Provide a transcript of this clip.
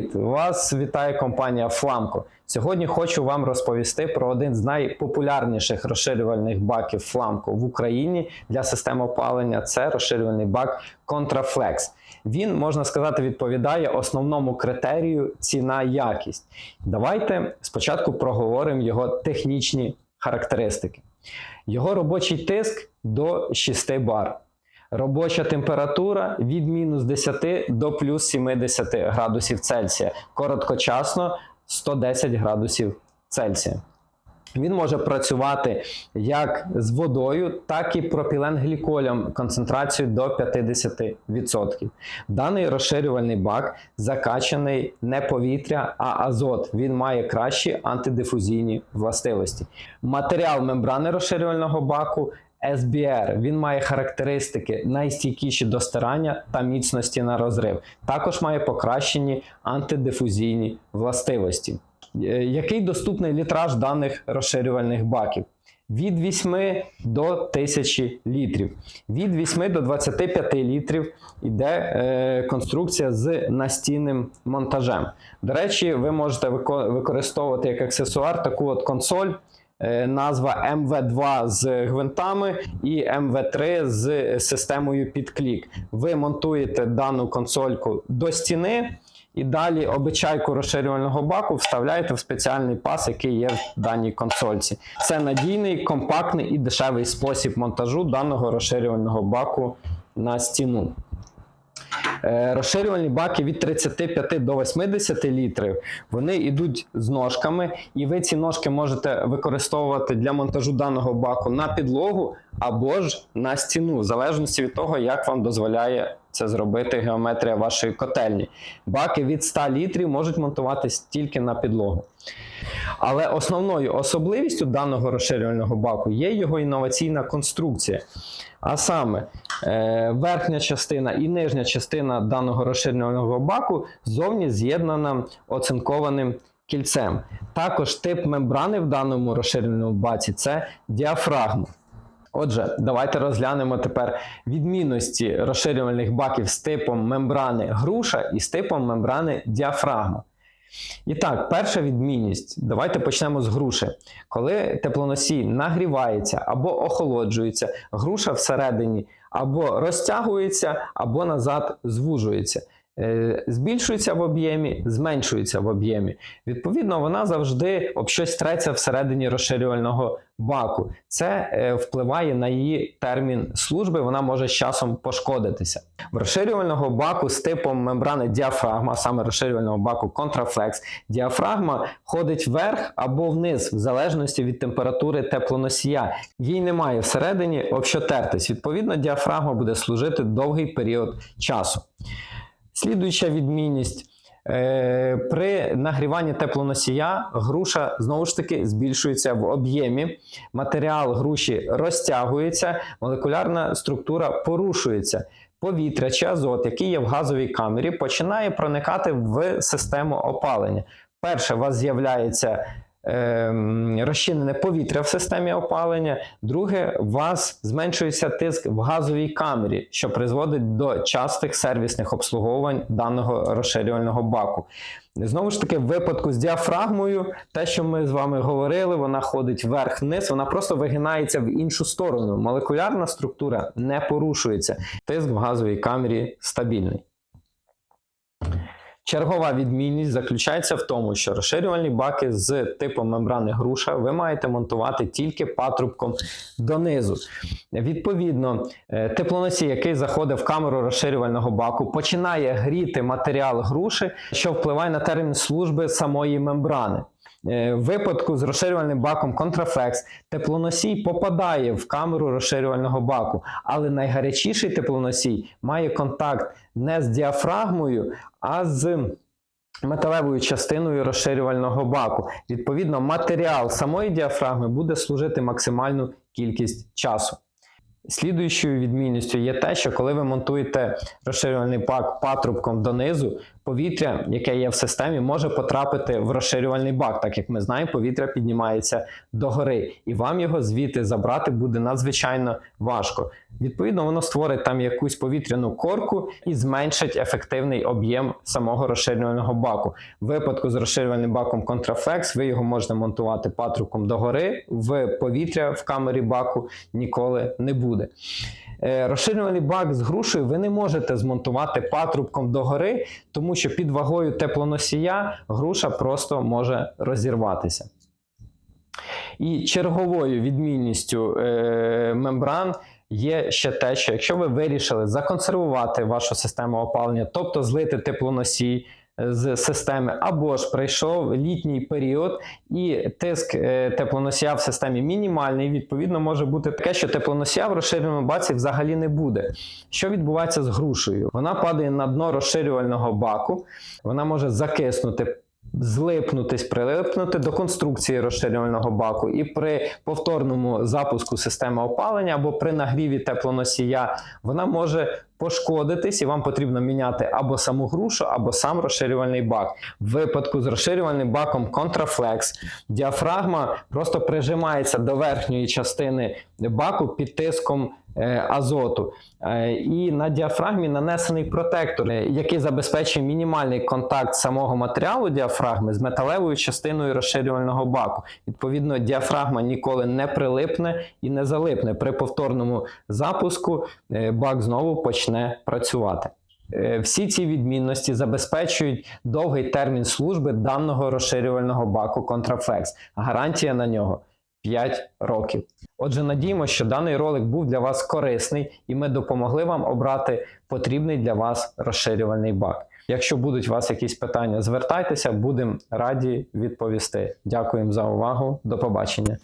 Привіт! Вас вітає компанія Flamco. Сьогодні хочу вам розповісти про один з найпопулярніших розширювальних баків Flamco в Україні для систем опалення. Це розширювальний бак Contraflex. Він, можна сказати, відповідає основному критерію ціна-якість. Давайте спочатку проговоримо його технічні характеристики. Його робочий тиск до 6 бар. Робоча температура від мінус 10 до плюс 70 градусів Цельсія. Короткочасно 110 градусів Цельсія. Він може працювати як з водою, так і пропіленгліколем концентрацією до 50%. Даний розширювальний бак закачаний не повітря, а азот. Він має кращі антидифузійні властивості. Матеріал мембрани розширювального баку SBR. Він має характеристики найстійкіші до стирання та міцності на розрив. Також має покращені антидифузійні властивості. Е, Який доступний літраж даних розширювальних баків? Від 8 до 1000 літрів. Від 8 до 25 літрів йде е, конструкція з настінним монтажем. До речі, ви можете використовувати як аксесуар таку от консоль. Е, Назва MV2 з гвинтами і MV3 з системою під клік. Ви монтуєте дану консольку до стіни і далі обичайку розширювального баку вставляєте в спеціальний пас, який є в даній консольці. Це надійний, компактний і дешевий спосіб монтажу даного розширювального баку на стіну. Е, Розширювальні баки від 35 до 80 літрів. Вони йдуть з ножками, і ви ці ножки можете використовувати для монтажу даного баку на підлогу або ж на стіну, в залежності від того, як вам дозволяє це зробити геометрія вашої котельні. Баки від 100 літрів можуть монтуватись тільки на підлогу. Але основною особливістю даного розширювального баку є його інноваційна конструкція. А саме, е, верхня частина і нижня частина даного розширювального баку зовні з'єднана оцинкованим кільцем. Також тип мембрани в даному розширювальному баці це діафрагма. Отже, давайте розглянемо тепер відмінності розширювальних баків з типом мембрани груша і з типом мембрани діафрагма. І так, перша відмінність. Давайте почнемо з груші. Коли теплоносій нагрівається або охолоджується, груша всередині або розтягується, або назад звужується. Е, Збільшується в об'ємі, зменшується в об'ємі. Відповідно, вона завжди об щось треться всередині розширювального баку. Це е, впливає на її термін служби, вона може з часом пошкодитися. В розширювального баку з типом мембрани діафрагма, саме розширювального баку Contraflex, діафрагма ходить вверх або вниз, в залежності від температури теплоносія. Їй немає всередині об що тертись. Відповідно, діафрагма буде служити довгий період часу. Слідуюча відмінність. Е, При нагріванні теплоносія груша знову ж таки збільшується в об'ємі, матеріал груші розтягується, молекулярна структура порушується. Повітря чи азот, який є в газовій камері, починає проникати в систему опалення. Перше, у вас з'являється розчинене повітря в системі опалення. Друге, у вас зменшується тиск в газовій камері, що призводить до частих сервісних обслуговувань даного розширювального баку. Знову ж таки, в випадку з діафрагмою, те, що ми з вами говорили, вона ходить вверх-вниз, вона просто вигинається в іншу сторону. Молекулярна структура не порушується. Тиск в газовій камері стабільний. Чергова відмінність заключається в тому, що розширювальні баки з типом мембрани груша ви маєте монтувати тільки патрубком донизу. Відповідно, е, теплоносій, який заходить в камеру розширювального баку, починає гріти матеріал груші, що впливає на термін служби самої мембрани. Е, В випадку з розширювальним баком Contraflex теплоносій попадає в камеру розширювального баку, але найгарячіший теплоносій має контакт не з діафрагмою, а з металевою частиною розширювального баку. Відповідно, матеріал самої діафрагми буде служити максимальну кількість часу. Слідуючою відмінністю є те, що коли ви монтуєте розширювальний бак патрубком донизу, повітря, яке є в системі, може потрапити в розширювальний бак. Так як ми знаємо, повітря піднімається догори, і вам його звідти забрати буде надзвичайно важко. Відповідно, воно створить там якусь повітряну корку і зменшить ефективний об'єм самого розширювального баку. В випадку з розширювальним баком Contraflex ви його можете монтувати патрубком догори, в повітря в камері баку ніколи не буде. Е, Розширювальний бак з грушею ви не можете змонтувати патрубком догори, тому що під вагою теплоносія груша просто може розірватися. І черговою відмінністю е, мембран є ще те, що якщо ви вирішили законсервувати вашу систему опалення, тобто злити теплоносій з системи, або ж прийшов літній період, і тиск е, теплоносія в системі мінімальний, відповідно, може бути таке, що теплоносія в розширеному баці взагалі не буде. Що відбувається з грушею? Вона падає на дно розширювального баку, вона може закиснути злипнутись, прилипнути до конструкції розширювального баку, і при повторному запуску системи опалення або при нагріві теплоносія вона може пошкодитись, і вам потрібно міняти або саму грушу, або сам розширювальний бак. В випадку з розширювальним баком Contraflex діафрагма просто прижимається до верхньої частини баку під тиском азоту. Е, І на діафрагмі нанесений протектор, е, який забезпечує мінімальний контакт самого матеріалу діафрагми з металевою частиною розширювального баку. Відповідно, діафрагма ніколи не прилипне і не залипне. При повторному запуску е, бак знову почне працювати. Е, Всі ці відмінності забезпечують довгий термін служби даного розширювального баку Contraflex. Гарантія на нього 5 років. Отже, надіємося, що даний ролик був для вас корисний і ми допомогли вам обрати потрібний для вас розширювальний бак. Якщо будуть у вас якісь питання, звертайтеся, будемо раді відповісти. Дякуємо за увагу. До побачення.